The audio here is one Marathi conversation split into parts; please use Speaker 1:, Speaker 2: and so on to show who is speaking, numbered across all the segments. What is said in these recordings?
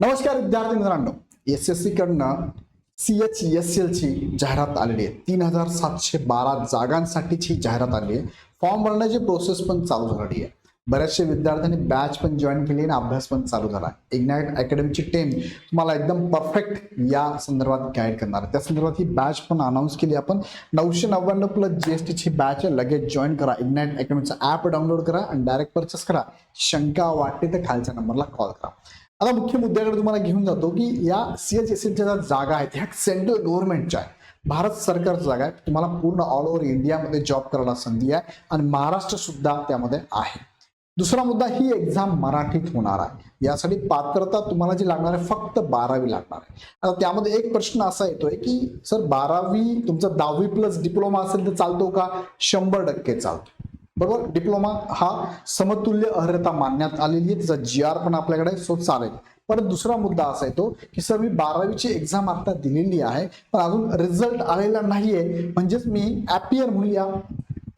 Speaker 1: नमस्कार विद्यार्थी मित्रांनो एस एस सी कडनं सी एच एस एल ची जाहिरात आलेली आहे. तीन हजार सातशे बारा जागांसाठीची जाहिरात आली आहे. फॉर्म भरण्याची प्रोसेस पण चालू झालेली आहे. बऱ्याचशे विद्यार्थ्यांनी बॅच पण जॉईन केली आणि अभ्यास पण चालू झाला. इग्नाइट अकॅडमीची टीम तुम्हाला एकदम परफेक्ट या संदर्भात गाईड करणार आहे. त्या संदर्भात ही बॅच पण अनाऊन्स केली आपण. नऊशे नव्याण्णव प्लस जीएसटीची बॅच आहे. लगेच जॉईन करा. इग्नाइट अकॅडमीचा ॲप डाउनलोड करा आणि डायरेक्ट परचेस करा. शंका वाटते तर खालच्या नंबरला कॉल करा. आता मुख्य मुद्द्याकडे तुम्हाला घेऊन जातो की या सी एच एस एलच्या ज्या जागा आहेत ह्या सेंट्रल गव्हर्नमेंटच्या आहेत भारत सरकारच्या जागा आहेत. तुम्हाला पूर्ण ऑल ओव्हर इंडियामध्ये जॉब करायला संधी आहे आणि महाराष्ट्र सुद्धा त्यामध्ये आहे. दुसरा मुद्दा ही एक्झाम मराठीत होणार आहे. यासाठी पात्रता तुम्हाला जी लागणार आहे फक्त बारावी लागणार आहे. आता त्यामध्ये एक प्रश्न असा येतोय की सर बारावी तुमचा दहावी प्लस डिप्लोमा असेल तर चालतो का? शंभर टक्के चालतो. बरोबर डिप्लोमा हा समतुल्य अर्हता मानण्यात आलेली आहे. त्याचा जी आर पण आपल्याकडे सो चालेल. परत दुसरा मुद्दा असा येतो की सर मी बारावीची एक्झाम आता दिलेली आहे पण अजून रिझल्ट आलेला नाहीये. म्हणजेच मी ॲपियर म्हणूया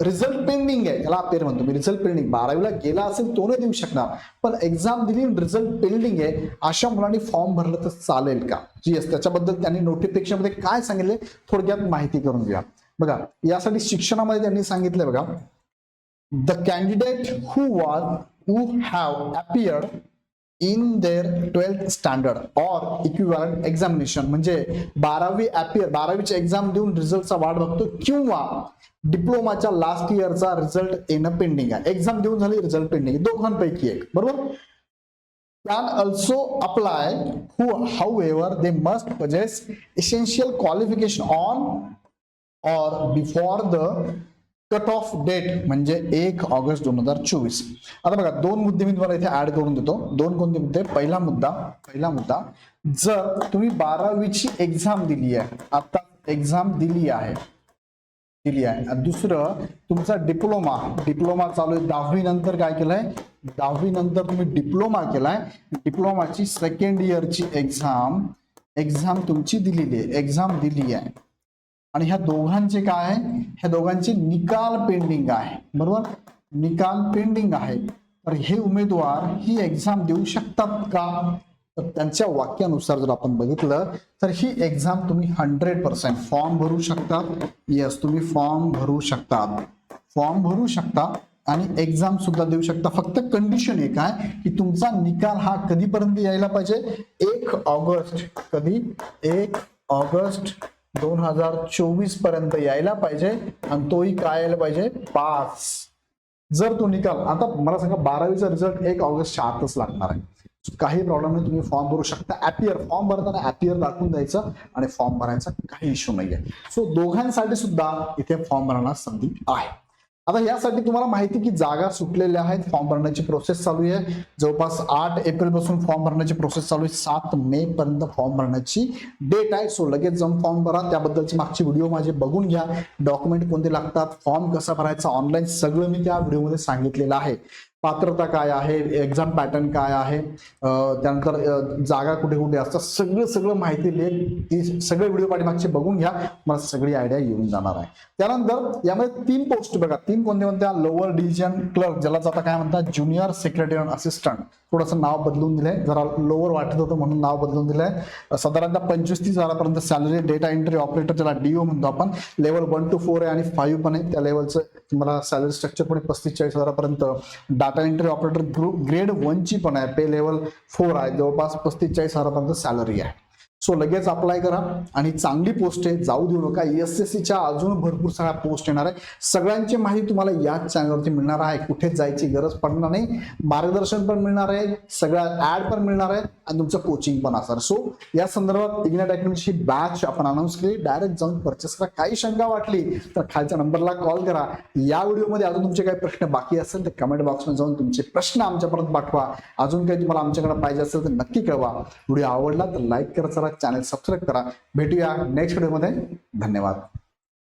Speaker 1: रिझल्ट पेंडिंग आहे. याला अपियर म्हणतो मी रिझल्ट पेंडिंग बारावीला गेला असेल तो नाही देऊ शकणार. पण एक्झाम दिली रिझल्ट पेंडिंग आहे अशा मुलांनी फॉर्म भरलं तर चालेल का? जी एस त्याच्याबद्दल त्यांनी नोटिफिकेशनमध्ये काय सांगितले थोडक्यात माहिती करून घ्या. बघा यासाठी शिक्षणामध्ये त्यांनी सांगितलंय बघा the candidate who was who have appeared in their 12th standard or equivalent examination. म्हणजे बारावी appear बारावीचे एक्झाम देऊन रिझल्टचा वाट बघतो किंवा डिप्लोमाच्या लास्ट इयरचा रिझल्ट येणं पेंडिंग आहे. एक्झाम देऊन झाली रिझल्ट पेंडिंग दोघांपैकी एक. बरोबर? Can also apply who however they must possess essential qualification on or before the cut off date म्हणजे एक ऑगस्ट दोन हजार चोवीस. आता बघा दोन मुद्दे मी तुम्हाला इथे ऍड करून देतो. दोन कोणते मुद्दे? पहिला मुद्दा पहिला मुद्दा जर तुम्ही बारावीची एक्झाम दिली आहे आता एक्झाम दिली आहे दिली आहे दुसरं तुमचा डिप्लोमा डिप्लोमा चालू आहे दहावी नंतर काय केलंय? दहावी नंतर तुम्ही डिप्लोमा केलाय. डिप्लोमाची सेकंड इयरची एक्झाम एक्झाम तुमची दिलेली आहे एक्झाम दिली आहे. आणि ह्या दोघांचे काय आहे? ह्या दोघांचे निकाल पेंडिंग आहे. बरोबर? निकाल पेंडिंग आहे. तर हे उमेदवार ही एक्झाम देऊ शकतात का? तर त्यांच्या वाक्यानुसार जर आपण बघितलं तर ही एक्झाम तुम्ही हंड्रेड पर्सेंट फॉर्म भरू शकता येस तुम्ही फॉर्म भरू शकतात. फॉर्म भरू शकता आणि एक्झाम सुद्धा देऊ शकता. फक्त कंडिशन एक आहे की तुमचा निकाल हा कधीपर्यंत यायला पाहिजे? एक ऑगस्ट. कधी? एक ऑगस्ट दोन हजार चोवीसपर्यंत यायला पाहिजे आणि तोही काय यायला पाहिजे? पाच जर तो निकाल आता मला सांगा बारावीचा रिझल्ट एक ऑगस्टच्या आतच लागणार आहे. काही प्रॉब्लेम नाही तुम्ही फॉर्म भरू शकता. ऍपियर फॉर्म भरताना ॲपियर दाखवून द्यायचं आणि फॉर्म भरायचा काही इश्यू नाहीये. सो दोघांसाठी सुद्धा इथे फॉर्म भरण्यास संधी आहे. आता यासाठी तुम्हाला माहिती की जागा सुटलेल्या आहेत. फॉर्म भरण्याची प्रोसेस चालू आहे. जवळपास आठ एप्रिलपासून फॉर्म भरण्याची प्रोसेस चालू आहे. सात मे पर्यंत फॉर्म भरण्याची डेट आहे. सो लगेच जाऊन फॉर्म भरा. त्याबद्दलची मागची व्हिडिओ माझे बघून घ्या. डॉक्युमेंट कोणते लागतात? फॉर्म कसा भरायचा? ऑनलाईन सगळं मी त्या व्हिडिओमध्ये सांगितलेलं आहे. पात्रता काय आहे एक्झाम पॅटर्न काय आहे त्यानंतर जागा कुठे कुठे असतात सगळं सगळं माहिती लेख ती सगळे व्हिडिओ पाठीमागचे बघून घ्या मला सगळी आयडिया येऊन जाणार आहे. त्यानंतर यामध्ये तीन पोस्ट बघा तीन कोणते म्हणत्या लोअर डिव्हिजन क्लर्क ज्याला जाता काय म्हणतात ज्युनियर सेक्रेटरी असिस्टंट थोडंसं नाव बदलून दिलंय जरा लोअर वाटत होतं म्हणून नाव बदलून दिलंय. साधारणतः पंचवीस तीस हजारापर्यंत सॅलरी डेटा एंट्री ऑपरेटर ज्याला डीओ म्हणतो आपण. लेवल वन टू फोर आहे आणि फाईव्ह पण आहे. त्या लेवलचं तुम्हाला सॅलरी स्ट्रक्चर पण पस्तीस चाळीस हजारापर्यंत data entry operator group grade वनची पण आहे. पे लेवल फोर आहे. जवळपास पस्तीस चाळीस हजारापर्यंत सॅलरी आहे. सो लगेच अप्लाय करा आणि चांगली पोस्ट आहे जाऊ देऊ नका. एस एस सीच्या अजून भरपूर सगळ्या पोस्ट येणार आहे. सगळ्यांची माहिती तुम्हाला याच चॅनलवरती मिळणार आहे. कुठेच जायची गरज पडणार नाही. मार्गदर्शन पण मिळणार आहे. सगळ्या ऍड पण मिळणार आहे आणि तुमचं कोचिंग पण असणार. सो या संदर्भात इग्नेट अकॅडमीची बॅच आपण अनाऊन्स केली. डायरेक्ट जाऊन परचेस करा. काही शंका वाटली तर खालच्या नंबरला कॉल करा. या व्हिडिओमध्ये अजून तुमचे काही प्रश्न बाकी असेल तर कमेंट बॉक्समध्ये जाऊन तुमचे प्रश्न आमच्यापर्यंत पाठवा. अजून काही तुम्हाला आमच्याकडे पाहिजे असेल तर नक्की कळवा. व्हिडिओ आवडला तर लाईक करा चॅनल सबस्क्राईब करा. भेटूया नेक्स्ट व्हिडिओमध्ये धन्यवाद.